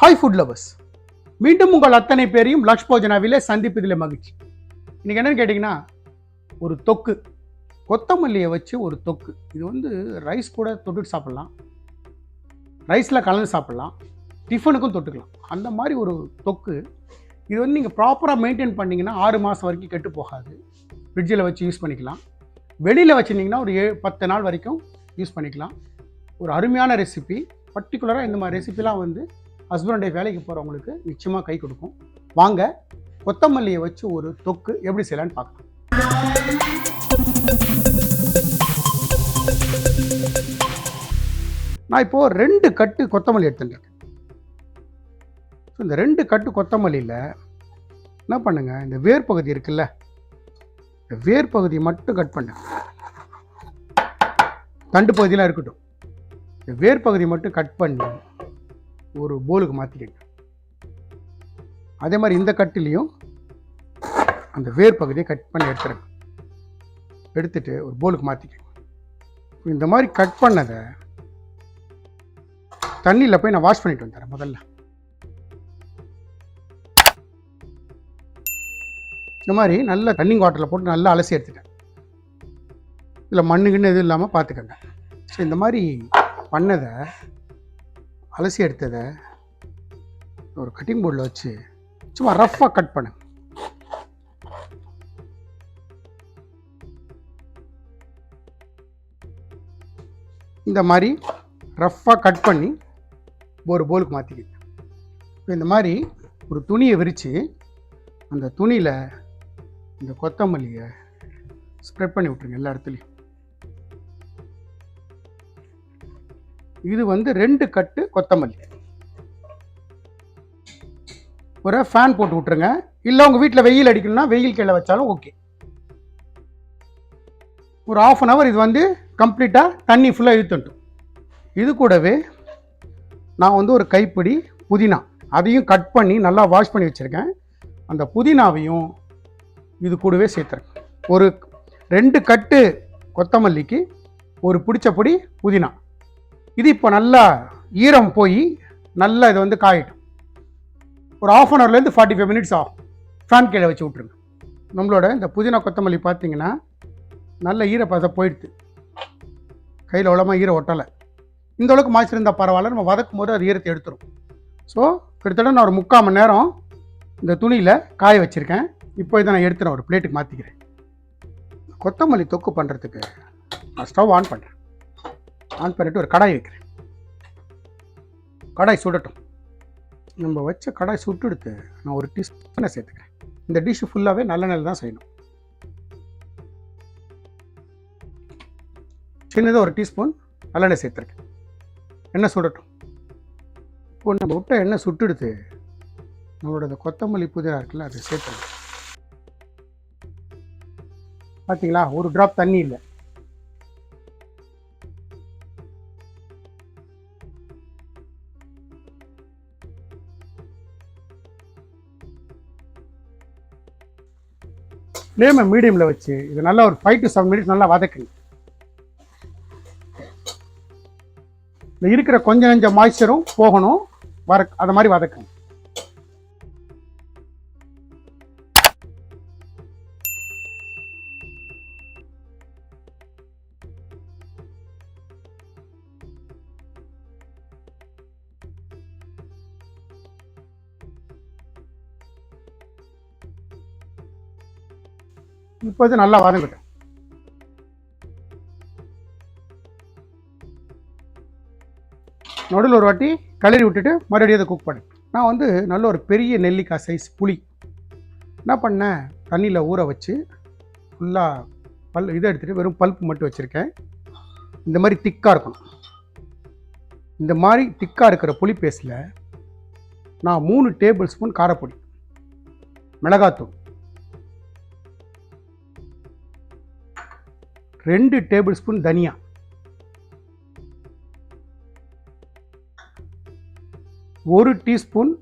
Hi food lovers மீண்டும் உங்கள் அத்தனை பேரையும் லக்ஷ் போஜனாவிலே சந்திப்பதில் மகிழ்ச்சி. இன்றைக்கி என்னென்னு கேட்டிங்கன்னா ஒரு தொக்கு. கொத்தமல்லியை வச்சு ஒரு தொக்கு. இது வந்து ரைஸ் கூட தொட்டுட்டு சாப்பிட்லாம். ரைஸில் கலந்து சாப்பிட்லாம். டிஃபனுக்கும் தொட்டுக்கலாம். அந்த மாதிரி ஒரு தொக்கு. இது வந்து நீங்கள் ப்ராப்பராக மெயின்டைன் பண்ணிங்கன்னா ஆறு மாதம் வரைக்கும் கெட்டு போகாது. ஃப்ரிட்ஜில் வச்சு யூஸ் பண்ணிக்கலாம். வெளியில் வச்சுருந்தீங்கன்னா ஒரு ஏழு பத்து நாள் வரைக்கும் யூஸ் பண்ணிக்கலாம். ஒரு அருமையான ரெசிபி பர்டிகுலராக இந்த மாதிரி ரெசிபிலாம் வந்து ஹஸ்பண்டுடைய வேலைக்கு போகிறவங்களுக்கு நிச்சயமாக கை கொடுக்கும். வாங்க கொத்தமல்லியை வச்சு ஒரு தொக்கு எப்படி செய்யலான்னு பார்க்கலாம். நான் இப்போது ரெண்டு கட்டு கொத்தமல்லி எடுத்துட்டுருக்கேன் ஸோ இந்த ரெண்டு கட்டு கொத்தமல்லியில் என்ன பண்ணுங்க? இந்த வேர் பகுதி இருக்குல்ல இந்த வேர் பகுதியை மட்டும் கட் பண்ணுங்க. தண்டு பகுதியெலாம் இருக்கட்டும். இந்த வேர் பகுதி மட்டும் கட் பண்ணி ஒரு போலுக்கு மாற்றிக்கங்க அதே மாதிரி இந்த கட்டிலையும் அந்த வேர் பகுதியை கட் பண்ணி எடுத்துருங்க. எடுத்துட்டு ஒரு போலுக்கு மாற்றிக்கங்க இந்த மாதிரி கட் பண்ணதை தண்ணியில் போய் நான் வாஷ் பண்ணிட்டு வந்துடுறேன் முதல்ல. இந்த மாதிரி நல்ல ரன்னிங் வாட்டரில் போட்டு நல்லா அலசி எடுத்துட்டேன். இதில் மண்ணுக்குன்னு எதுவும் இல்லாமல் பார்த்துக்கங்க ஸோ இந்த மாதிரி பண்ணதை அலசி எடுத்ததை ஒரு கட்டிங் போர்டில் வச்சு சும்மா ரஃப்பாக கட் பண்ணு இந்த மாதிரி ரஃப்பாக கட் பண்ணி ஒரு போலுக்கு மாற்றிக்கிங்க இப்போ இந்த மாதிரி ஒரு துணியை விரித்து அந்த துணியில் இந்த கொத்தமல்லியை ஸ்ப்ரெட் பண்ணி விட்ருங்க எல்லா இடத்துலையும். இது வந்து ரெண்டு கட்டு கொத்தமல்லி. ஒரு ஃபேன் போட்டு விட்ருங்க இல்லை உங்கள் வீட்டில் வெயில் அடிக்கணும்னா வெயில் கீழே வச்சாலும் ஓகே ஒரு ஆஃப் அன் ஹவர் இது வந்து கம்ப்ளீட்டாக தண்ணி ஃபுல்லாக இழுத்துட்டும் இது கூடவே நான் வந்து ஒரு கைப்பிடி புதினா. அதையும் கட் பண்ணி நல்லா வாஷ் பண்ணி வச்சுருக்கேன். அந்த புதினாவையும் இது கூடவே சேர்த்துறேன். ஒரு ரெண்டு கட்டு கொத்தமல்லிக்கு ஒரு பிடிச்ச பொடி புதினா. இது இப்போ நல்லா ஈரம் போய் நல்லா இது வந்து காயிடும் ஒரு ஆஃப் அன் ஹவர்லேருந்து ஃபார்ட்டி ஃபைவ் மினிட்ஸ் ஆகும். ஃபேன் கீழே வச்சு விட்ருங்க நம்மளோட இந்த புதினா கொத்தமல்லி பார்த்தீங்கன்னா நல்ல ஈரப்பதம் போயிடுது. கையில் அவ்வளோமா ஈர ஒட்டலை. இந்த அளவுக்கு மாய்ச்சல் இருந்தால் பரவாயில்ல. நம்ம வதக்கும் போது அது ஈரத்தை எடுத்துரும். ஸோ கிட்டத்தட்ட நான் ஒரு முக்கால் மணி நேரம் இந்த துணியில் காய வச்சுருக்கேன். இப்போ இதை நான் எடுத்துகிறேன் ஒரு பிளேட்டுக்கு மாற்றிக்கிறேன் கொத்தமல்லி தொக்கு பண்ணுறதுக்கு நான் ஸ்டவ் ஆன் பண்ணுறேன் ஆன் பண்ணிட்டு ஒரு கடாய் வைக்கிறேன். கடாய் சுடட்டும். நம்ம வச்ச கடாய் சுட்டுடுத்து நான் ஒரு டீஸ்பூனை சேர்த்துக்கிறேன். இந்த டிஷ்ஷு ஃபுல்லாகவே நல்லெண்ணெயில் தான் செய்யணும். சின்னதாக ஒரு டீஸ்பூன் நல்லெண்ணெய் சேர்த்துருக்கேன். எண்ணெய் சுடட்டும். இப்போ நம்ம விட்ட எண்ணெய் சுட்டுடுத்து நம்மளோட இந்த கொத்தமல்லி புதினா இருக்குல்ல அதை சேர்த்துருங்க பார்த்தீங்களா ஒரு ட்ராப் தண்ணி இல்லை. ஃப்ளேமை மீடியமில் வச்சு இது நல்லா ஒரு ஃபைவ் டு செவன் மினிட்ஸ் நல்லா வதக்குங்க. இந்த இருக்கிற கொஞ்சம் கொஞ்சம் மாய்ச்சரும் போகணும் வர அதை மாதிரி வதக்குங்க. இப்போ இது நல்லா வதங்கட்டும் நடுவில் ஒரு வாட்டி கலரி விட்டுட்டு மறுபடியும் அதை குக் பண்ணேன் நான் வந்து நல்ல ஒரு பெரிய நெல்லிக்காய் சைஸ் புளி. என்ன பண்ணேன்? தண்ணியில் ஊற வச்சு ஃபுல்லாக பல் இதை எடுத்துகிட்டு வெறும் பல்ப் மட்டும் வச்சுருக்கேன். இந்த மாதிரி திக்காக இருக்கணும். இந்த மாதிரி திக்காக இருக்கிற புளி பேஸ்டில் நான் மூணு டேபிள் ஸ்பூன் காரப்பொடி மிளகாத்தூள். ரெண்டு டேபிள் ஸ்பூன் தனியா. ஒரு டீஸ்பூன்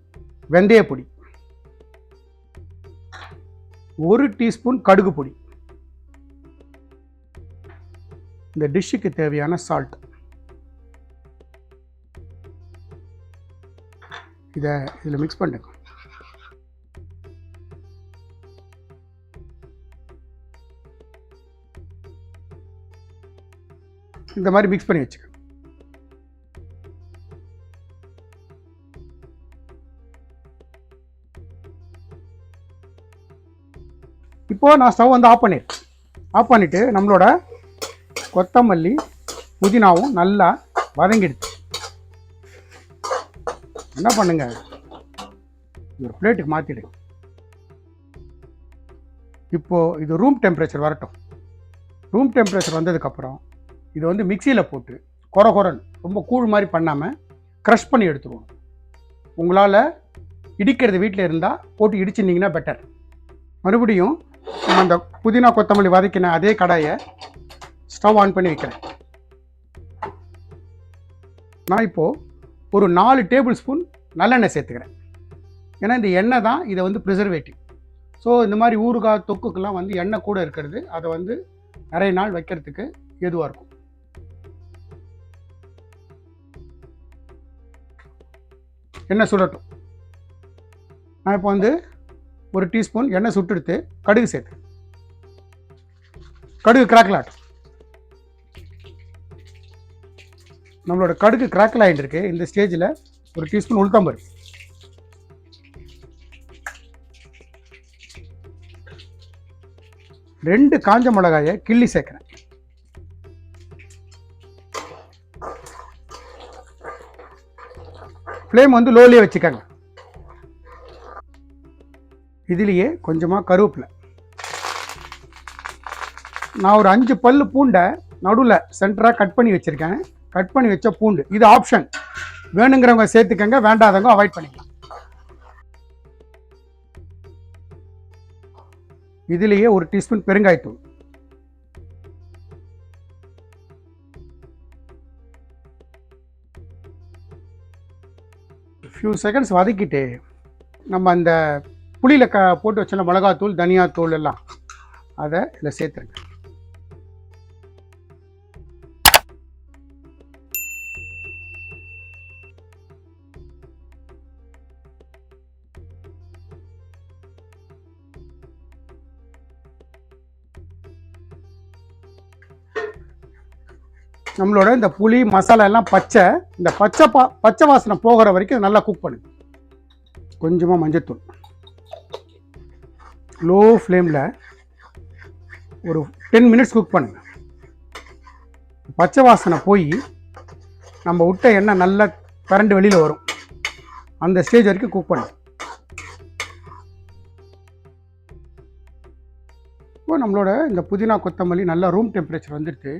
வெந்தயப்பொடி. ஒரு டீஸ்பூன் கடுகு பொடி. இந்த டிஷ்ஷுக்கு தேவையான சால்ட் இதை இதில் மிக்ஸ் பண்ணுங்க இந்த மாதிரி மிக்ஸ் பண்ணி வச்சுக்க. இப்போது நான் ஸ்டவ் வந்து ஆஃப் பண்ணிடுறேன் ஆஃப் பண்ணிவிட்டு நம்மளோட கொத்தமல்லி புதினாவும் நல்லா வதங்கிடுச்சு என்ன பண்ணுங்க? ஒரு பிளேட்டுக்கு மாற்றிடுங்க இப்போது இது ரூம் டெம்பரேச்சர் வரட்டும். ரூம் டெம்பரேச்சர் வந்ததுக்கப்புறம் இதை வந்து மிக்சியில் போட்டு கொர கொரன் ரொம்ப கூழ் மாதிரி பண்ணாமல் க்ரஷ் பண்ணி எடுத்துருவோம். உங்களால் இடிக்கிறது வீட்டில் இருந்தால் போட்டு இடிச்சிருந்தீங்கன்னா பெட்டர் மறுபடியும் நம்ம அந்த புதினா கொத்தமல்லி வதக்கின அதே கடாயை ஸ்டவ் ஆன் பண்ணி வைக்கிறேன். நான் இப்போது ஒரு நாலு டேபிள் ஸ்பூன் நல்லெண்ணெய் சேர்த்துக்கிறேன். ஏன்னா இந்த எண்ணெய் தான் இதை வந்து ப்ரிசர்வேட்டிவ் ஸோ இந்த மாதிரி ஊறுகாய் தொக்குக்கெல்லாம் வந்து எண்ணெய் கூட இருக்கிறது. அதை வந்து நிறைய நாள் வைக்கிறதுக்கு எதுவாக இருக்கும். எண்ணெய் சுடட்டும். நான் இப்போ வந்து ஒரு டீஸ்பூன் எண்ணெய் சுட்டெடுத்து கடுகு சேர்த்து. கடுகு கிராக்கில் நம்மளோட கடுகு கிராக்கில் ஆகிட்டு இருக்கு இந்த ஸ்டேஜில் ஒரு டீஸ்பூன் உளுத்தம்பருப்பு. ரெண்டு காஞ்ச மிளகாயை கிள்ளி சேர்க்குறேன். ஃப்ளேம் வந்து லோலே வச்சுக்கோங்க. இதுலேயே கொஞ்சமாக கருவேப்பிலை. நான் ஒரு அஞ்சு பல் பூண்டை நடுவில் சென்டராக கட் பண்ணி வச்சுருக்கேன். கட் பண்ணி வச்ச பூண்டு இது ஆப்ஷன் வேணுங்கிறவங்க சேர்த்துக்கங்க வேண்டாதவங்க அவாய்ட் பண்ணிக்கலாம். இதுலேயே ஒரு டீஸ்பூன் பெருங்காயத்தூள். ஃபியூ செகண்ட்ஸ் வதக்கிட்டு நம்ம அந்த புளியில் க போட்டு வச்சோம்ல மிளகாத்தூள் தனியாத்தூள் எல்லாம் அதை இதில் சேர்த்துருங்க. நம்மளோட இந்த புளி மசாலா எல்லாம் பச்சை. இந்த பச்சை பா பச்சை வாசனை போகிற வரைக்கும் நல்லா குக் பண்ணுங்க. கொஞ்சமாக மஞ்சத்தூள். லோ ஃப்ளேமில் ஒரு டென் மினிட்ஸ் குக் பண்ணுங்க. பச்சை வாசனை போய் நம்ம விட்ட எண்ணெய் நல்லா கரண்ட் வெளியில் வரும். அந்த ஸ்டேஜ் வரைக்கும் குக் பண்ணுங்க. இப்போ நம்மளோட இந்த புதினா கொத்தமல்லி நல்லா ரூம் டெம்பரேச்சர் வந்துடுது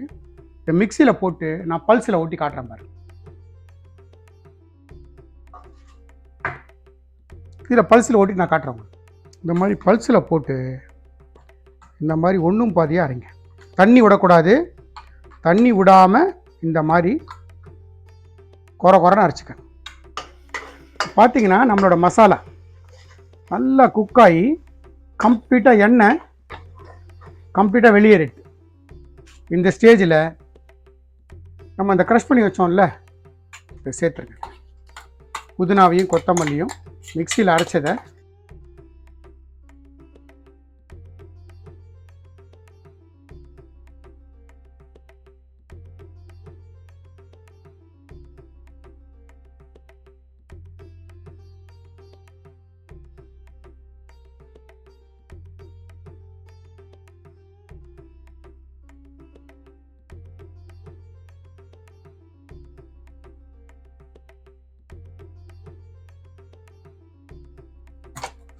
இந்த மிக்சியில் போட்டு நான் பல்ஸில் ஓட்டி காட்டுறேன் பாரு. இதில் பல்ஸில் ஓட்டி நான் காட்டுறேன் இந்த மாதிரி பல்ஸில் போட்டு இந்த மாதிரி ஒன்றும் பாதியாக அரைங்க. தண்ணி விடக்கூடாது. தண்ணி விடாமல் இந்த மாதிரி குறை குறைன்னு அரைச்சிக்கணும். பார்த்தீங்கன்னா நம்மளோட மசாலா நல்லா குக்காகி கம்ப்ளீட்டாக எண்ணெய் கம்ப்ளீட்டாக வெளியேறிட்டு இந்த ஸ்டேஜில் நம்ம அந்த க்ரஷ் பண்ணி வச்சோம்ல இதை சேர்த்துருங்க. புதினாவையும் கொத்தமல்லியும் மிக்சியில் அரைச்சதை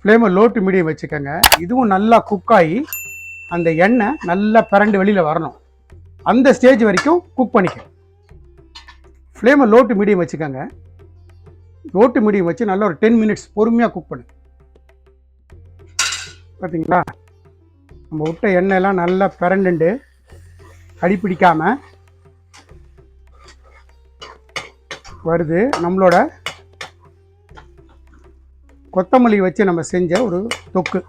ஃப்ளேமை லோ டு மீடியம் வச்சுக்கோங்க. இதுவும் நல்லா குக் ஆகி அந்த எண்ணெய் நல்லா பிறண்டு வெளியில் வரணும். அந்த ஸ்டேஜ் வரைக்கும் குக் பண்ணிக்க. ஃப்ளேமை லோ டு மீடியம் வச்சுக்கோங்க. லோ டு மீடியம் வச்சு நல்லா ஒரு டென் மினிட்ஸ் பொறுமையாக குக் பண்ணு. பார்த்தீங்களா நம்ம விட்ட எண்ணெயெல்லாம் நல்லா பிறண்டுண்டு. அடி பிடிக்காமல் வருது. நம்மளோட கொத்தமல்லி வச்சு நம்ம செஞ்ச ஒரு தொக்கு.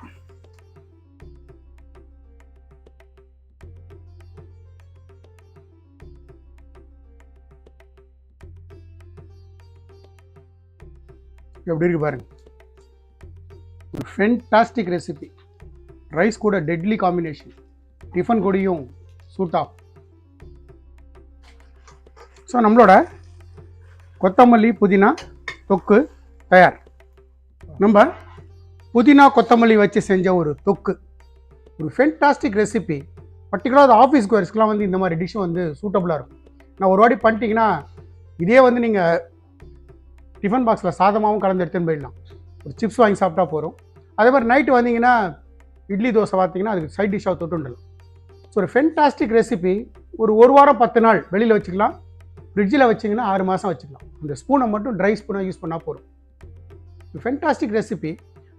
எப்படி இருக்கு பாருங்க. ஒரு ஃபென்டாஸ்டிக் ரெசிபி ரைஸ் கூட டெட்லி காம்பினேஷன் டிஃபன் கூடயும் சூட் ஆஃப் ஸோ நம்மளோட கொத்தமல்லி புதினா தொக்கு தயார். நம்ம புதினா கொத்தமல்லி வச்சு செஞ்ச ஒரு தொக்கு. ஒரு ஃபென்டாஸ்டிக் ரெசிபி பர்டிகுலராக அது ஆஃபீஸ் கோர்ஸ்க்குலாம் வந்து இந்த மாதிரி டிஷ்ஷு வந்து சூட்டபுளாக இருக்கும். நான் ஒரு வாட்டி பண்ணிட்டீங்கன்னா இதே வந்து நீங்கள் டிஃபன் பாக்ஸில் சாதமாகவும் கலந்து எடுத்துன்னு போயிடலாம். ஒரு சிப்ஸ் வாங்கி சாப்பிட்டா போகிறோம் அதே மாதிரி நைட்டு வந்தீங்கன்னா இட்லி தோசை பார்த்தீங்கன்னா அதுக்கு சைட் டிஷ்ஷாக தொட்டுண்டலாம் ஸோ ஒரு ஃபென்டாஸ்டிக் ரெசிபி ஒரு ஒரு வாரம் பத்து நாள் வெளியில் வச்சுக்கலாம். ஃப்ரிட்ஜில் வச்சிங்கன்னா ஆறு மாதம் வச்சுக்கலாம். அந்த ஸ்பூனை மட்டும் ட்ரை ஸ்பூனாக யூஸ் பண்ணால் போதும். ஃபென்டாஸ்டிக் ரெசிபி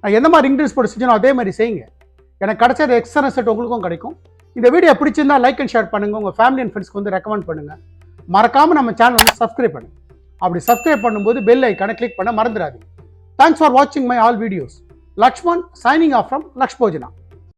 நான் எந்த மாதிரி இன்க்ரீஸ் போட்டு செஞ்சனோ அதே மாதிரி செய்யுங்க. எனக்கு கிடைச்ச எக்ஸ்ட்ரா செட் உங்களுக்கும் கிடைக்கும். இந்த வீடியோ பிடிச்சிருந்தா லைக் அண்ட் ஷேர் பண்ணுங்கள் உங்கள் ஃபேமிலி அண்ட் ஃப்ரெண்ட்ஸ்க்கு வந்து ரெக்கமெண்ட் பண்ணுங்கள் மறக்காமல் நம்ம சேனல் வந்து சப்ஸ்கிரைப் பண்ணுங்கள் அப்படி சப்ஸ்கிரைப் பண்ணும்போது பெல் ஐக்கானை கிளிக் பண்ண மறந்துடாதீங்க. தேங்க்ஸ் ஃபார் வாட்சிங் my all videos Lakshman signing off from Lakshbhojana